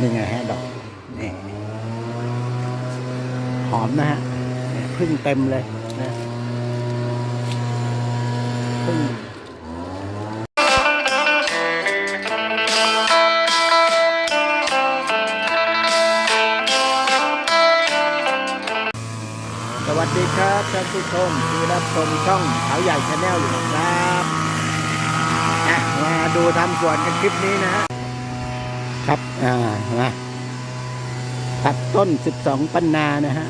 นี่ไงฮะดอกนี่หอมนะฮะพึ่งเต็มเลยนะพึ่งสวัสดีครับท่านผู้ชมที่รับชมช่องเขาใหญ่ชาแนลอยู่ครับมาดูทำสวนกันคลิปนี้นะฮะ ครับอ่ามาตัดต้น 12 ปันนานะฮะ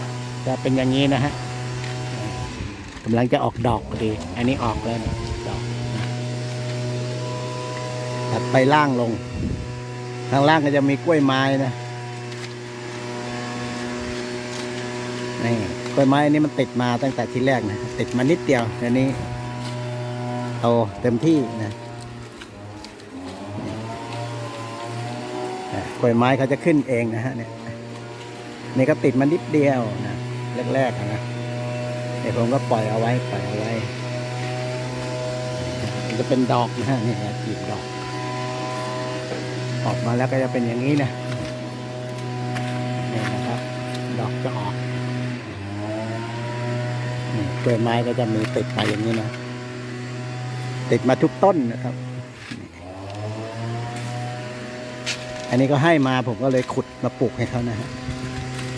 จะเป็นอย่างนี้นะฮะกำลังจะออกดอกพอดี อันนี้ออกแล้วนะดอกนะตัดไปล่างลงข้างล่างก็จะมีกล้วยไม้นะนี่กล้วยไม้อันนี้มันติดมาตั้งแต่ทีแรกนะติดมานิดเดียวอันนี้โตเต็มที่นะ กล้วยไม้เขาจะขึ้นเองนะฮะเนี่ยนี่ก็ติดมานิดเดียวนะแรกๆนะเดี๋ยวผมก็ปล่อยเอาไว้ปล่อยเอาไว้มันจะเป็นดอกนะฮะนี่นะจีบดอก ออกมาแล้วก็จะเป็นอย่างนี้นะนี่นะครับ ดอกจะออกนี่กล้วยไม้ก็จะมีติดไปอย่างนี้นะติดมาทุกต้นนะครับ อันนี้ก็ให้มาผมก็เลยขุดมาปลูกให้เขานะฮะ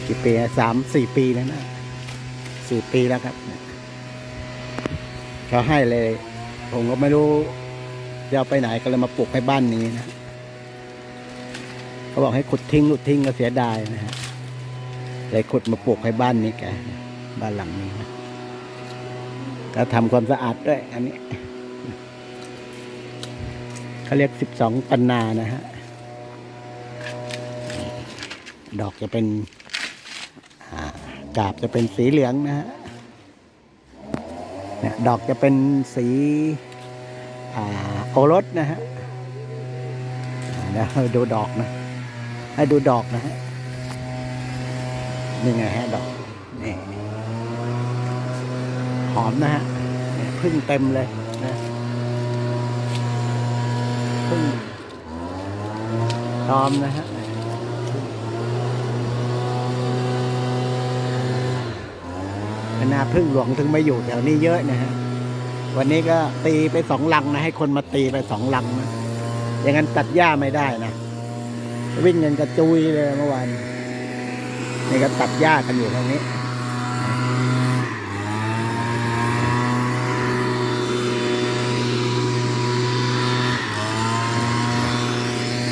กี่ปีอะสามสี่ปีแล้วนะสี่ปีแล้วครับเขาให้เลย ผมก็ไม่รู้จะเอาไปไหนก็เลยมาปลูกให้บ้านนี้นะเขาบอกให้ขุดทิ้งขุดทิ้งก็เสียดายนะฮะเลยขุดมาปลูกให้บ้านนี้แกบ้านหลังนี้นะก็ทำความสะอาดด้วย อันนี้เขาเรียกสิบสองปันนานะฮะ ดอกจะเป็นกาบจะเป็นสีเหลืองนะฮะเนี่ยดอกจะเป็นสีอโอรสนะฮะเดี๋ยวดูดอกนะ ให้ดูดอกนะฮะนี่ไงฮะดอกนี่หอมนะฮะพึ่งเต็มเลยนะพึ่งตอมนะฮะ คณะพึ่งหลวงถึงมาอยู่แถวนี้เยอะนะฮะวันนี้ก็ตีไปสองลังนะให้คนมาตีไปสองลังนะอย่างนั้นตัดหญ้าไม่ได้นะวิ่งเงินกระจุยเลยเมื่อวานนี่ก็ตัดหญ้ากันอยู่ตรงนี้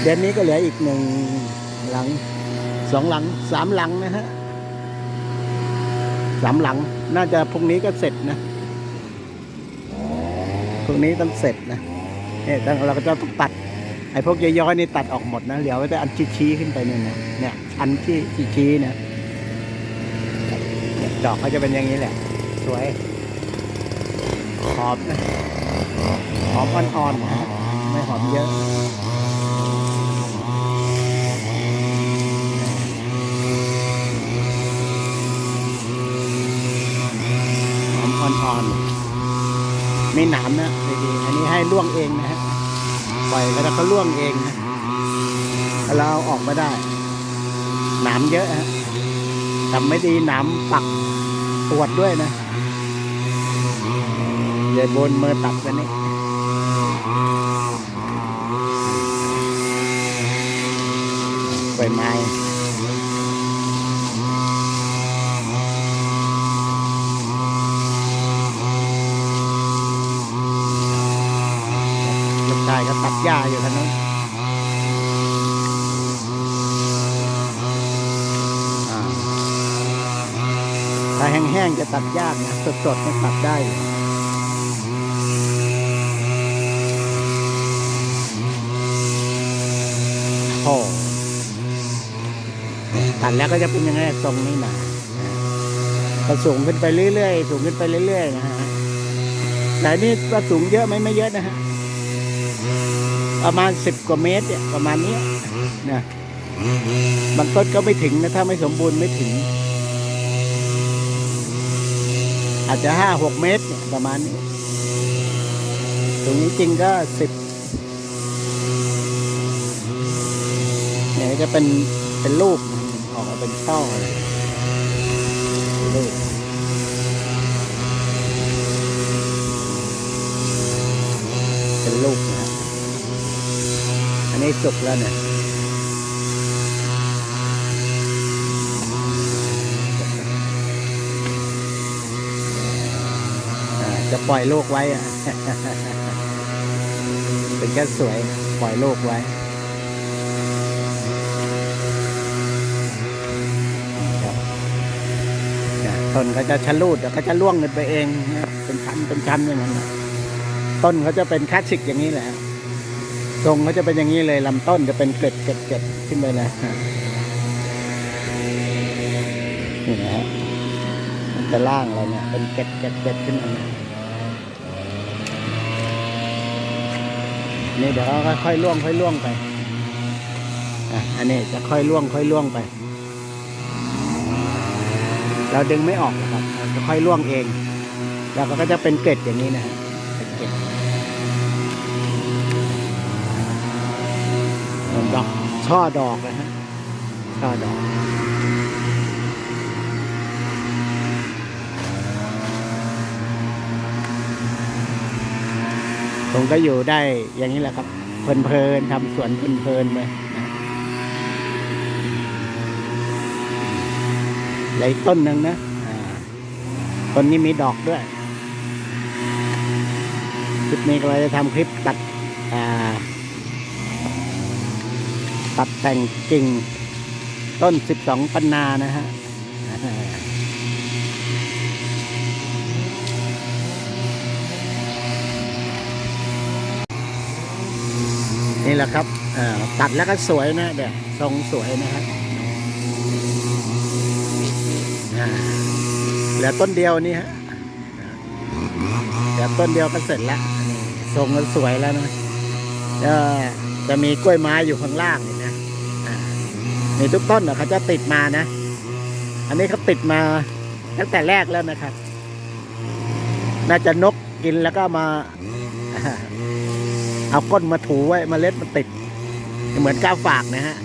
เดือนนี้ก็เหลืออีกหนึ่งหลังสองหลังสามหลังนะฮะ สามหลัง น่าจะพรุ่งนี้ก็เสร็จนะพรุ่งนี้ต้องเสร็จนะเนี่ยต้องเราก็จะต้องตัดไอ้พวกย้อยๆนี่ตัดออกหมดนะเหลือไว้แต่อันชี้ๆขึ้นไปเนี่ยนะเนี่ยอันที่ชี้ๆนะเนี่ยดอกเขาจะเป็นอย่างนี้แหละ สวยหอมนะหอมอ่อนๆนะไม่หอมเยอะ ไม่หนามนะดีๆอันนี้ให้ล่วงเองนะฮะปล่อยแล้วก็ล่วงเองนะเราเอาออกมาได้หนามเยอะฮะทำไม่ดีหนามปักปวดด้วยนะย่าบนมือตัดกันนี่ใบไม้าอยู่ทางนั้นถ้าแห้งๆจะตัดยากนะสดๆมันตัดได้อยู่โอ้ตัดแล้วก็จะเป็นยังไงทรงนี้นะก็สูงขึ้นไปเรื่อยๆ สูงขึ้นไปเรื่อยๆนะฮะแต่นี่ก็สูงเยอะไหมไม่เยอะนะฮะ ประมาณสิบกว่าเมตรเนี่ยประมาณนี้นะบางต้นก็ไม่ถึงนะถ้าไม่สมบูรณ์ไม่ถึง อาจจะห้าหกเมตรเนี่ยประมาณนี้ ตรงนี้จริงก็สิบเนี่ยจะเป็นเป็นลูกนะออกมาเป็นช่อเลยเป็ นนี้สุกแล้วเนี่ยจะปล่อยโลกไว้ เป็นแค่สวย ปล่อยโลกไว้ต้นเขาจะชะลูดเดี๋ยวเขาจะล่วงกันไปเอง เป็นชั้นเป็นชั้นอย่างนั้นต้นเขาจะเป็นคลาสสิกอย่างนี้แหละ ทรงเขาจะเป็นอย่างนี้เลยลำต้นจะเป็นเกล็ดเกล็ดเกล็ดขึ้นไปเลยฮะนี่นะฮะมันจะล่างเราเนี่ยเป็นเกล็ดเกล็ดเกล็ดขึ้นมาเนี่ยนี่เดี๋ยวเขาค่อยๆล่วงค่อยล่วงไปอะอันนี้จะค่อยล่วงค่อยล่วงไป เราดึงไม่ออกครับจะค่อยล่วงเอง แล้วก็จะเป็นเกล็ดอย่างนี้นะ นดอกช่อดอกนะฮะช่อดอกผมก็อยู่ได้อย่างนี้แหละครับ เพลินๆทำสวนเพลินๆไปนะเหลยต้นหนึ่งนะต้นนี้มีดอกด้วย คลิปนี้ก็เลยจะทำคลิปตัด อ่า ตัดแต่งกิ่งต้นสิบสองปันนานะฮะนี่แหละครับตัดแล้วก็สวยนะเดี๋ยวทรงสวยนะครับเหลือต้นเดียวนี่ฮะเหลือต้นเดียวก็เสร็จแล้วทรงก็สวยแล้วนะจะมีกล้วยไม้อยู่ข้างล่างนี นี่ทุกต้นเนะเขาจะติดมานะ อันนี้เขาติดมาตั้งแต่แรกแล้วนะครับ น่าจะนกกินแล้วก็มา เอาก้นมาถูไว้เมล็ดมันติด เหมือนก้าวฝากนะฮะ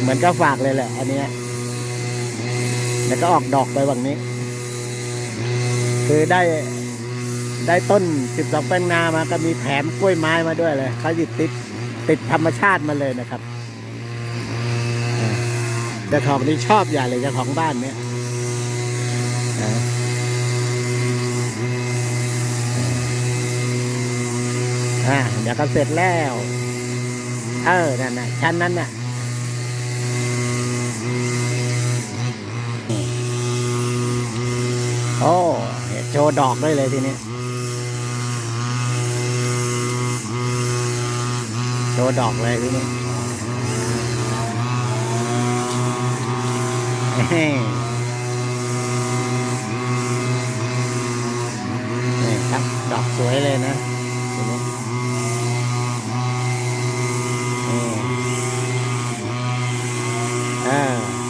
เหมือนก้าวฝากเลยแหละ อันนี้แล้วก็ออกดอกไปแบบนี้ คือได้ได้ต้นสิบสองแปลงนามาก็มีแถมกล้วยไม้มาด้วยเลยเขาหยิบติดติดธรรมชาติมาเลยนะครับ เจ้าของนี่ชอบอย่าเลยเจ้าของบ้านเนี้ยอ่าเดี๋ยวก็เสร็จแล้ว เออ นั่นน่ะชั้นนั้นน่ะโอ้เห็นโชว์ดอกได้เลยทีนี้โชว์ดอกเลยทีนี้ นี่ครับดอกสวยเลยนะ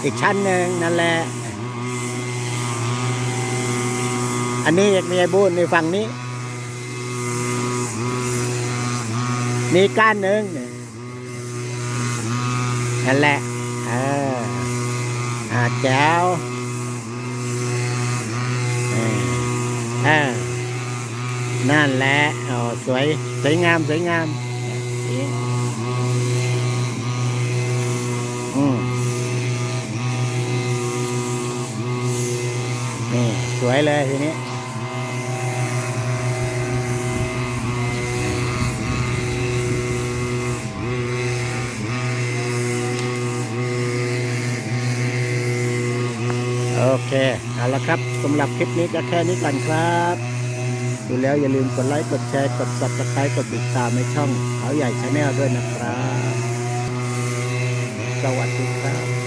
อีกชั้นหนึ่งนั่นแหละ อันนี้มีไอ้บูนในฝั่งนี้ มีก้านหนึ่งนั่นแหละ เออ อ่าแจ๋วเออเออนั่นแหละโอ้สวย สวยงาม สวยงามนี่อืมนี่ สวยเลยทีนี้ เคเอาละครับสำหรับคลิปนี้ก็แค่นี้กันครับ ดูแล้วอย่าลืมกดไลค์กดแชร์กด s u b สไครต์กดติดตามในช่องเขาใหญ่ชาแนลด้วยนะครับ สวัสดีครับ